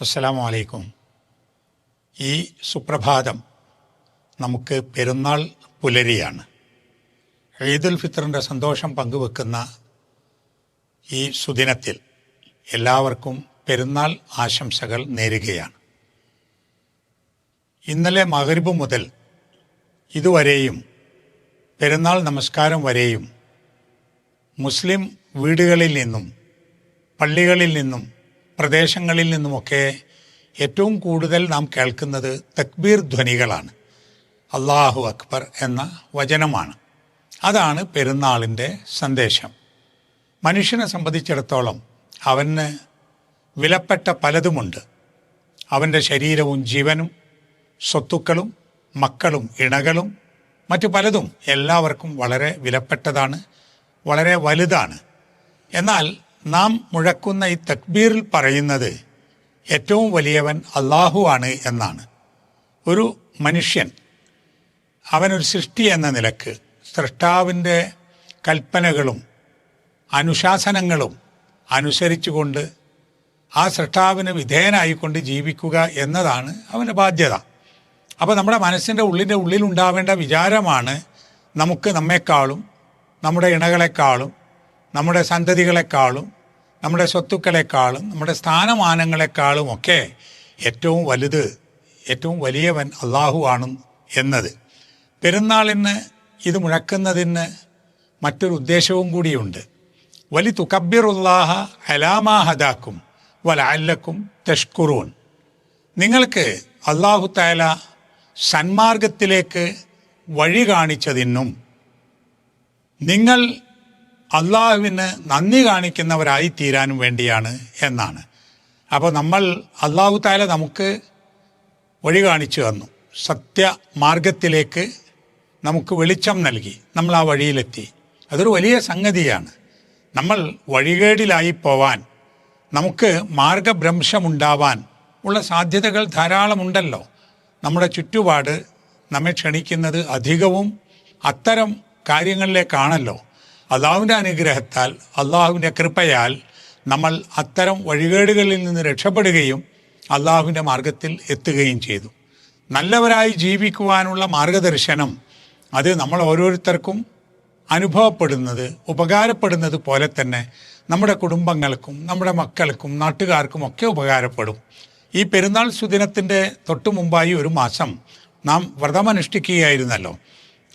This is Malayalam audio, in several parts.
അസ്സലാമു അലൈക്കും ഈ സുപ്രഭാതം നമുക്ക് പെരുന്നാൾ പുലരിയാണ്. ഈദുൽ ഫിത്തറിന്റെ സന്തോഷം പങ്കുവെക്കുന്ന ഈ സുദിനത്തിൽ എല്ലാവർക്കും പെരുന്നാൾ ആശംസകൾ നേരുകയാണ്. ഇന്നലെ മകരിബ് മുതൽ ഇതുവരെയും പെരുന്നാൾ നമസ്കാരം വരെയും മുസ്ലിം വീടുകളിൽ നിന്നും പള്ളികളിൽ നിന്നും പ്രദേശങ്ങളിൽ നിന്നുമൊക്കെ ഏറ്റവും കൂടുതൽ നാം കേൾക്കുന്നത് തക്ബീർ ധ്വനികളാണ്. അള്ളാഹു അക്ബർ എന്ന വചനമാണ്. അതാണ് പെരുന്നാളിന്റെ സന്ദേശം. മനുഷ്യനെ സംബന്ധിച്ചിടത്തോളം അവന് വിലപ്പെട്ട പലതുമുണ്ട്. അവന്റെ ശരീരവും ജീവനും സ്വത്തുക്കളും മക്കളും ഇണകളും മറ്റു പലതും എല്ലാവർക്കും വളരെ വിലപ്പെട്ടതാണ് വളരെ വലുതാണ്. എന്നാൽ നാം മുഴക്കുന്ന ഈ തക്ബീറിൽ പറയുന്നത് ഏറ്റവും വലിയവൻ അള്ളാഹു ആണ് എന്നാണ്. ഒരു മനുഷ്യൻ അവനൊരു സൃഷ്ടി എന്ന നിലയ്ക്ക് സൃഷ്ടാവിന്റെ കൽപ്പനകളും അനുശാസനങ്ങളും അനുസരിച്ചുകൊണ്ട് ആ സൃഷ്ടാവിന് വിധേയനായിക്കൊണ്ട് ജീവിക്കുക എന്നതാണ് അവന്റെ ബാധ്യത. അപ്പോൾ നമ്മുടെ മനസ്സിന്റെ ഉള്ളിന്റെ ഉള്ളിലുണ്ടാവേണ്ട വിചാരമാണ് നമുക്ക് നമ്മെക്കാളും നമ്മുടെ ഇണകളെക്കാളും നമ്മുടെ സന്തതികളെക്കാളും നമ്മുടെ സ്വത്തുക്കളെക്കാളും നമ്മുടെ സ്ഥാനമാനങ്ങളെക്കാളും ഒക്കെ ഏറ്റവും വലുത് ഏറ്റവും വലിയവൻ അള്ളാഹു ആണ് എന്നത്. പെരുന്നാളിന് ഇത് മുഴക്കുന്നതിന് മറ്റൊരു ഉദ്ദേശവും കൂടിയുണ്ട്. വലി തുക്കബിറുല്ലാഹ അലാമാഹദാക്കും വലഅല്ലക്കും തഷ്കുറൂൻ. നിങ്ങൾക്ക് അള്ളാഹു താല സന്മാർഗത്തിലേക്ക് വഴി കാണിച്ചതിനും നിങ്ങൾ അള്ളാഹുവിന് നന്ദി കാണിക്കുന്നവരായി തീരാനും വേണ്ടിയാണ് എന്നാണ്. അപ്പോൾ നമ്മൾ അള്ളാഹു താല നമുക്ക് വഴി കാണിച്ചു തന്നു. സത്യമാർഗത്തിലേക്ക് നമുക്ക് വെളിച്ചം നൽകി. നമ്മൾ ആ വഴിയിലെത്തി. അതൊരു വലിയ സംഗതിയാണ്. നമ്മൾ വഴികേടിലായി പോവാൻ നമുക്ക് മാർഗഭ്രംശമുണ്ടാവാൻ ഉള്ള സാധ്യതകൾ ധാരാളമുണ്ടല്ലോ. നമ്മുടെ ചുറ്റുപാട് നമ്മെ ക്ഷണിക്കുന്നത് അധികവും അത്തരം കാര്യങ്ങളിലേക്കാണല്ലോ. അള്ളാഹുവിന്റെ അനുഗ്രഹത്താൽ അള്ളാഹുവിന്റെ കൃപയാൽ നമ്മൾ അത്തരം വഴികേടുകളിൽ നിന്ന് രക്ഷപ്പെടുകയും അള്ളാഹുവിന്റെ മാർഗത്തിൽ എത്തുകയും ചെയ്തു. നല്ലവരായി ജീവിക്കുവാനുള്ള മാർഗദർശനം അത് നമ്മൾ ഓരോരുത്തർക്കും അനുഭവപ്പെടുന്നത് ഉപകാരപ്പെടുന്നത് പോലെ തന്നെ നമ്മുടെ കുടുംബങ്ങൾക്കും നമ്മുടെ മക്കൾക്കും നാട്ടുകാർക്കും ഒക്കെ ഉപകാരപ്പെടും. ഈ പെരുന്നാൾ സുദിനത്തിന്റെ തൊട്ടു മുമ്പായി ഒരു മാസം നാം വ്രതമനുഷ്ഠിക്കുകയായിരുന്നല്ലോ.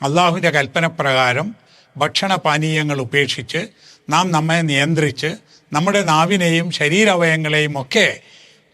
അള്ളാഹുവിന്റെ കൽപ്പനപ്രകാരം ഭക്ഷണപാനീയങ്ങൾ ഉപേക്ഷിച്ച് നാം നമ്മെ നിയന്ത്രിച്ച് നമ്മുടെ നാവിനെയും ശരീരാവയങ്ങളെയും ഒക്കെ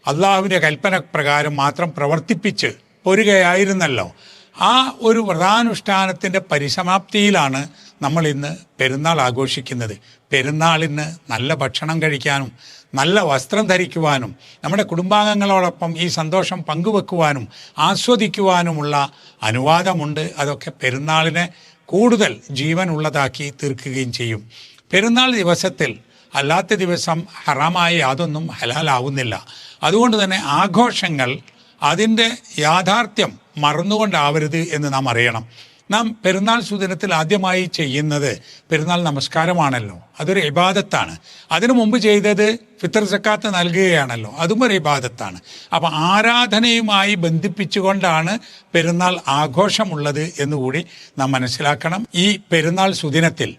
അള്ളാഹുവിന്റെ കൽപ്പന പ്രകാരം മാത്രം പ്രവർത്തിപ്പിച്ച് പോരുകയായിരുന്നല്ലോ. ആ ഒരു വ്രതാനുഷ്ഠാനത്തിന്റെ പരിസമാപ്തിയിലാണ് നമ്മൾ ഇന്ന് പെരുന്നാൾ ആഘോഷിക്കുന്നത്. പെരുന്നാളിന് നല്ല ഭക്ഷണം കഴിക്കാനും നല്ല വസ്ത്രം ധരിക്കുവാനും നമ്മുടെ കുടുംബാംഗങ്ങളോടൊപ്പം ഈ സന്തോഷം പങ്കുവെക്കുവാനും ആസ്വദിക്കുവാനുമുള്ള അനുവാദമുണ്ട്. അതൊക്കെ പെരുന്നാളിനെ കൂടുതൽ ജീവനുള്ളതാക്കി തീർക്കുകയും ചെയ്യും. പെരുന്നാൾ ദിവസത്തിൽ അല്ലാത്ത ദിവസം ഹറാമായ യാതൊന്നും ഹലാലാവുന്നില്ല. അതുകൊണ്ട് തന്നെ ആഘോഷങ്ങൾ അതിന്റെ യാഥാർത്ഥ്യം മറന്നുകൊണ്ടാവരുത് എന്ന് നാം അറിയണം. നാം പെരുന്നാൾ സുദിനത്തിൽ ആദ്യമായി ചെയ്യുന്നത് പെരുന്നാൾ നമസ്കാരമാണല്ലോ. അതൊരു ഇബാദത്താണ്. അതിനു മുമ്പ് ചെയ്തത് ഫിത്തർ സക്കാത്ത് നൽകുകയാണല്ലോ. അതും ഒരു ഇബാദത്താണ്. അപ്പം ആരാധനയുമായി ബന്ധിപ്പിച്ചുകൊണ്ടാണ് പെരുന്നാൾ ആഘോഷമുള്ളത് എന്നുകൂടി നാം മനസ്സിലാക്കണം. ഈ പെരുന്നാൾ സുദിനത്തിൽ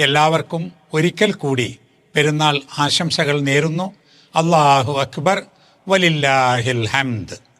എല്ലാവർക്കും ഒരിക്കൽ കൂടി പെരുന്നാൾ ആശംസകൾ നേരുന്നു. അള്ളാഹു അക്ബർ. വലില്ലാഹിൽ ഹംദ്.